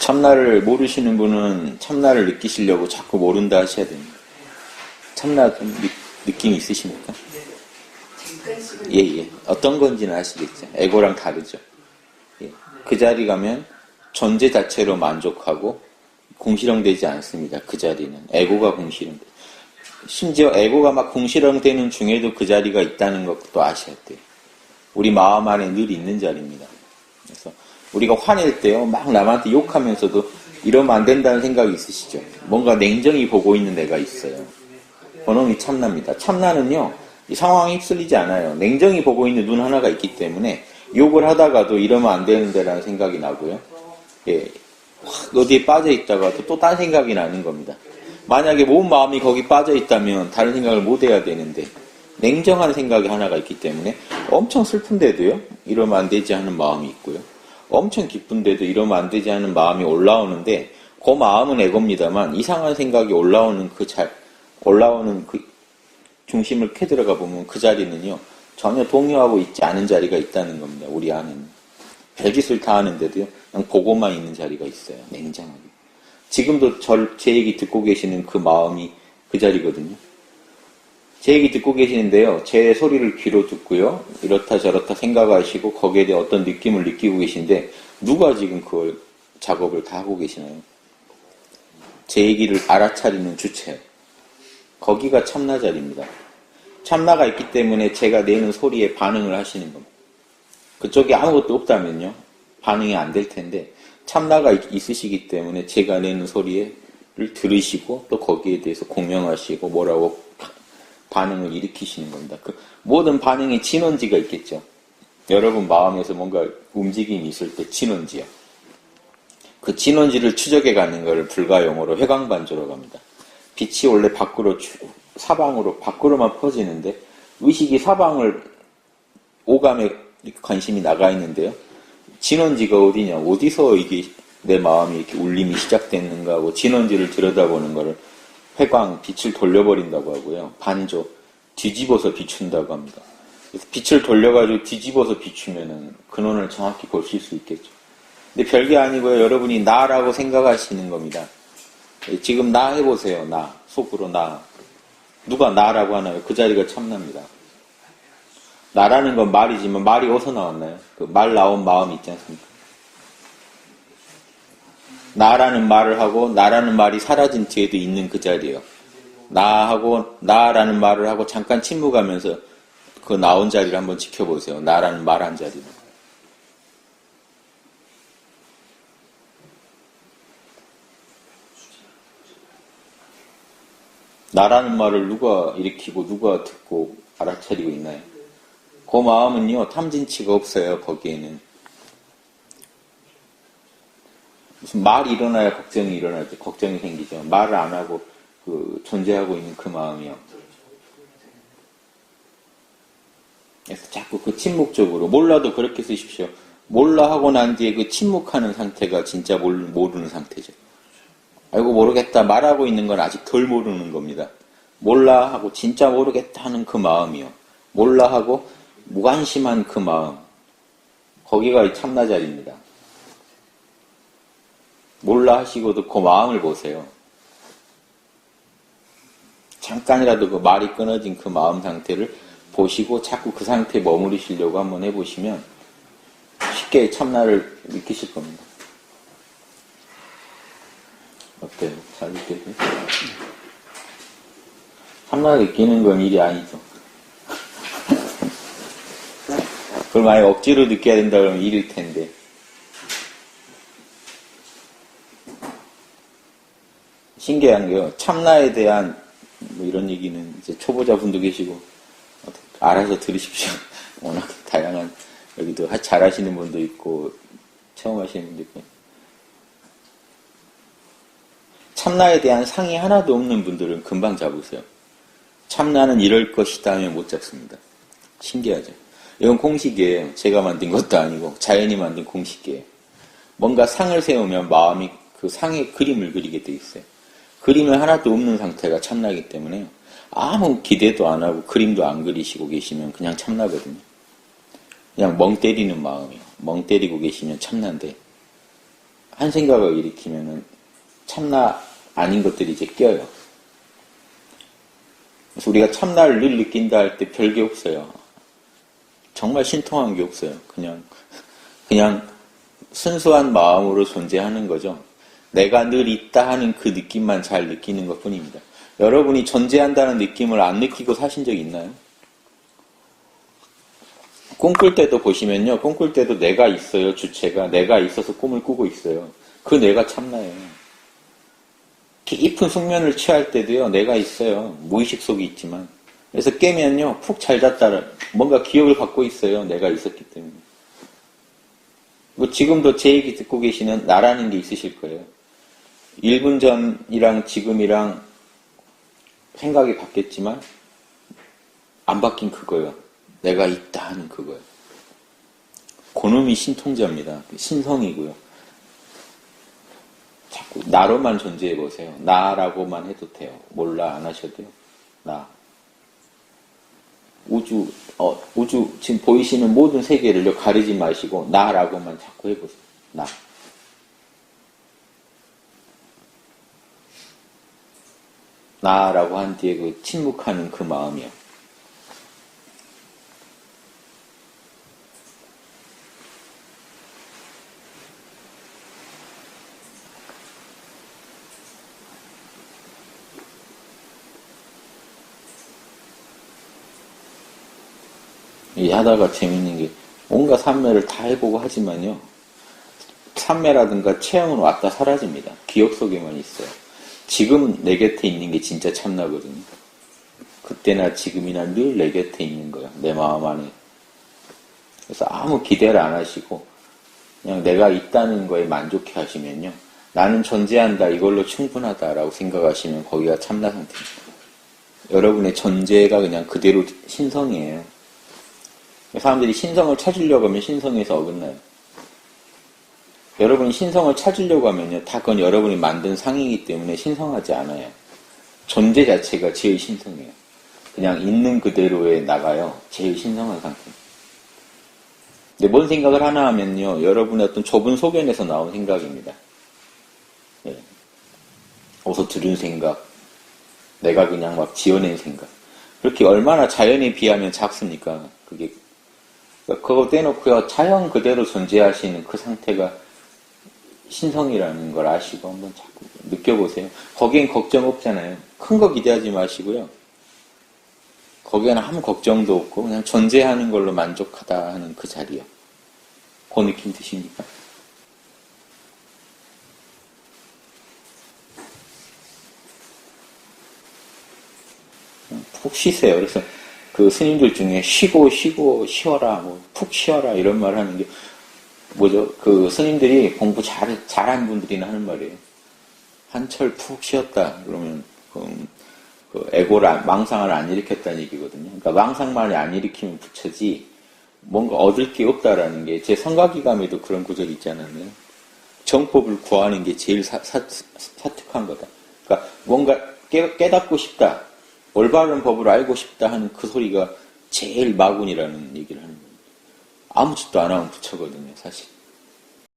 참나를 모르시는 분은 참나를 느끼시려고 자꾸 모른다 하셔야 됩니다. 참나 좀 느, 느낌 있으십니까? 예, 예. 어떤 건지는 아시겠죠. 에고랑 다르죠. 예. 그 자리 가면 존재 자체로 만족하고 공실형되지 않습니다. 그 자리는. 에고가 공실형. 심지어 에고가 막 공실형되는 중에도 그 자리가 있다는 것도 아셔야 돼요. 우리 마음 안에 늘 있는 자리입니다. 그래서 우리가 화낼 때요, 막 남한테 욕하면서도 이러면 안 된다는 생각이 있으시죠? 뭔가 냉정히 보고 있는 애가 있어요. 그놈이 참나입니다. 참나는요, 이 상황에 휩쓸리지 않아요. 냉정히 보고 있는 눈 하나가 있기 때문에 욕을 하다가도 이러면 안 되는데라는 생각이 나고요. 예, 확 어디에 빠져 있다가도 또 딴 생각이 나는 겁니다. 만약에 몸 마음이 거기 빠져 있다면 다른 생각을 못 해야 되는데 냉정한 생각이 하나가 있기 때문에 엄청 슬픈데도요 이러면 안 되지 하는 마음이 있고요. 엄청 기쁜데도 이러면 안 되지 하는 마음이 올라오는데 그 마음은 에고입니다만 이상한 생각이 올라오는 그 잘 올라오는 그 중심을 캐 들어가 보면 그 자리는요 전혀 동요하고 있지 않은 자리가 있다는 겁니다 우리 안에는. 별짓을 다 하는데도요 그냥 보고만 있는 자리가 있어요 냉정하게 지금도 절, 제 얘기 듣고 계시는 그 마음이 그 자리거든요. 제 얘기 듣고 계시는데요. 제 소리를 귀로 듣고요. 이렇다 저렇다 생각하시고 거기에 대해 어떤 느낌을 느끼고 계신데 누가 지금 그걸 작업을 다 하고 계시나요? 제 얘기를 알아차리는 주체. 거기가 참나 자리입니다. 참나가 있기 때문에 제가 내는 소리에 반응을 하시는 겁니다. 그쪽에 아무것도 없다면요. 반응이 안 될 텐데 참나가 있- 있으시기 때문에 제가 내는 소리를 들으시고 또 거기에 대해서 공명하시고 뭐라고 반응을 일으키시는 겁니다. 그 모든 반응에 진원지가 있겠죠. 여러분 마음에서 뭔가 움직임이 있을 때 진원지요. 그 진원지를 추적해 가는 것을 불가 용어로 회광반조라고 합니다. 빛이 원래 밖으로 쭉 사방으로 밖으로만 퍼지는데 의식이 사방을 오감에 관심이 나가 있는데요. 진원지가 어디냐, 어디서 이게 내 마음이 이렇게 울림이 시작됐는가 하고 진원지를 들여다보는 거를 회광, 빛을 돌려버린다고 하고요. 반조, 뒤집어서 비춘다고 합니다. 그래서 빛을 돌려가지고 뒤집어서 비추면은 근원을 정확히 보실 수 있겠죠. 근데 별게 아니고요. 여러분이 나라고 생각하시는 겁니다. 지금 나 해보세요. 나. 속으로 나. 누가 나라고 하나요? 그 자리가 참납니다. 나라는 건 말이지만 말이 어디서 나왔나요? 그 말 나온 마음이 있지 않습니까? 나라는 말을 하고 나라는 말이 사라진 뒤에도 있는 그 자리예요. 나하고 나라는 말을 하고 잠깐 침묵하면서 그 나온 자리를 한번 지켜보세요. 나라는 말 한 자리를. 나라는 말을 누가 일으키고 누가 듣고 알아차리고 있나요? 그 마음은요, 탐진치가 없어요, 거기에는. 무슨 말이 일어나야 걱정이 일어나죠. 걱정이 생기죠. 말을 안 하고, 그, 존재하고 있는 그 마음이요. 그래서 자꾸 그 침묵적으로, 몰라도 그렇게 쓰십시오. 몰라 하고 난 뒤에 그 침묵하는 상태가 진짜 모르, 모르는 상태죠. 아이고, 모르겠다. 말하고 있는 건 아직 덜 모르는 겁니다. 몰라 하고, 진짜 모르겠다 하는 그 마음이요. 몰라 하고, 무관심한 그 마음. 거기가 이 참나 자리입니다. 몰라 하시고도 그 마음을 보세요. 잠깐이라도 그 말이 끊어진 그 마음 상태를 보시고 자꾸 그 상태에 머무르시려고 한번 해보시면 쉽게 참나를 느끼실 겁니다. 어때요? 잘 느껴져요? 참나 느끼는 건 일이 아니죠. 그걸 만약 억지로 느껴야 된다 그러면 일일 텐데. 신기한 게요. 참나에 대한 뭐 이런 얘기는 이제 초보자분도 계시고 알아서 들으십시오. 워낙 다양한 여기도 하- 잘하시는 분도 있고 처음 하시는 분도 있고 참나에 대한 상이 하나도 없는 분들은 금방 잡으세요. 참나는 이럴 것이다 하면 못 잡습니다. 신기하죠. 이건 공식이에요. 제가 만든 것도 아니고 자연이 만든 공식이에요. 뭔가 상을 세우면 마음이 그 상의 그림을 그리게 돼 있어요. 그림이 하나도 없는 상태가 참나기 때문에 아무 기대도 안 하고 그림도 안 그리시고 계시면 그냥 참나거든요. 그냥 멍 때리는 마음이요. 멍 때리고 계시면 참나인데 한 생각을 일으키면은 참나 아닌 것들이 이제 껴요. 그래서 우리가 참나를 늘 느낀다 할 때 별게 없어요. 정말 신통한 게 없어요. 그냥 그냥 순수한 마음으로 존재하는 거죠. 내가 늘 있다 하는 그 느낌만 잘 느끼는 것 뿐입니다. 여러분이 존재한다는 느낌을 안 느끼고 사신 적 있나요? 꿈꿀 때도 보시면요. 꿈꿀 때도 내가 있어요. 주체가. 내가 있어서 꿈을 꾸고 있어요. 그 내가 참나예요. 깊은 숙면을 취할 때도요. 내가 있어요. 무의식 속에 있지만. 그래서 깨면요. 푹 잘 잤다. 뭔가 기억을 갖고 있어요. 내가 있었기 때문에. 뭐 지금도 제 얘기 듣고 계시는 나라는 게 있으실 거예요. 1분 전이랑 지금이랑 생각이 바뀌었지만 안 바뀐 그거예요. 내가 있다 하는 그거예요. 고놈이 신통자입니다. 신성이고요. 자꾸 나로만 존재해 보세요. 나라고만 해도 돼요. 몰라 안 하셔도요. 나. 우주, 어, 우주 지금 보이시는 모든 세계를 가리지 마시고 나라고만 자꾸 해보세요. 나. 나라고 한 뒤에 그 침묵하는 그 마음이요. 이 하다가 재밌는 게 온갖 산매를 다 해보고 하지만요. 산매라든가 체험은 왔다 사라집니다. 기억 속에만 있어요. 지금 내 곁에 있는 게 진짜 참나거든요. 그때나 지금이나 늘 내 곁에 있는 거예요. 내 마음 안에. 그래서 아무 기대를 안 하시고 그냥 내가 있다는 거에 만족해 하시면요. 나는 존재한다. 이걸로 충분하다라고 생각하시면 거기가 참나 상태입니다. 여러분의 존재가 그냥 그대로 신성이에요. 사람들이 신성을 찾으려고 하면 신성에서 어긋나요. 여러분이 신성을 찾으려고 하면요. 다 그건 여러분이 만든 상이기 때문에 신성하지 않아요. 존재 자체가 제일 신성해요. 그냥 있는 그대로에 나가요. 제일 신성한 상태. 근데 뭔 생각을 하나 하면요. 여러분의 어떤 좁은 소견에서 나온 생각입니다. 예. 어서 들은 생각. 내가 그냥 막 지어낸 생각. 그렇게 얼마나 자연에 비하면 작습니까? 그거 떼놓고요. 자연 그대로 존재하시는 그 상태가 신성이라는 걸 아시고 한번 자꾸 느껴보세요. 거기엔 걱정 없잖아요. 큰 거 기대하지 마시고요. 거기에는 아무 걱정도 없고 그냥 존재하는 걸로 만족하다 하는 그 자리요. 그 느낌 드십니까? 푹 쉬세요. 그래서 그 스님들 중에 쉬고 쉬고 쉬어라, 뭐 푹 쉬어라 이런 말 하는 게 뭐죠? 그 스님들이 공부 잘, 잘한 분들이나 하는 말이에요. 한철 푹 쉬었다. 그러면, 그, 그 에고를, 망상을 안 일으켰다는 얘기거든요. 그러니까 망상만을 안 일으키면 부처지, 뭔가 얻을 게 없다라는 게, 제 성가기감에도 그런 구절이 있잖아요. 정법을 구하는 게 제일 사, 사, 사특한 거다. 그러니까 뭔가 깨, 깨닫고 싶다. 올바른 법을 알고 싶다 하는 그 소리가 제일 마군이라는 얘기를 하는 거예요. 아무 짓도 안 하면 부처거든요, 사실.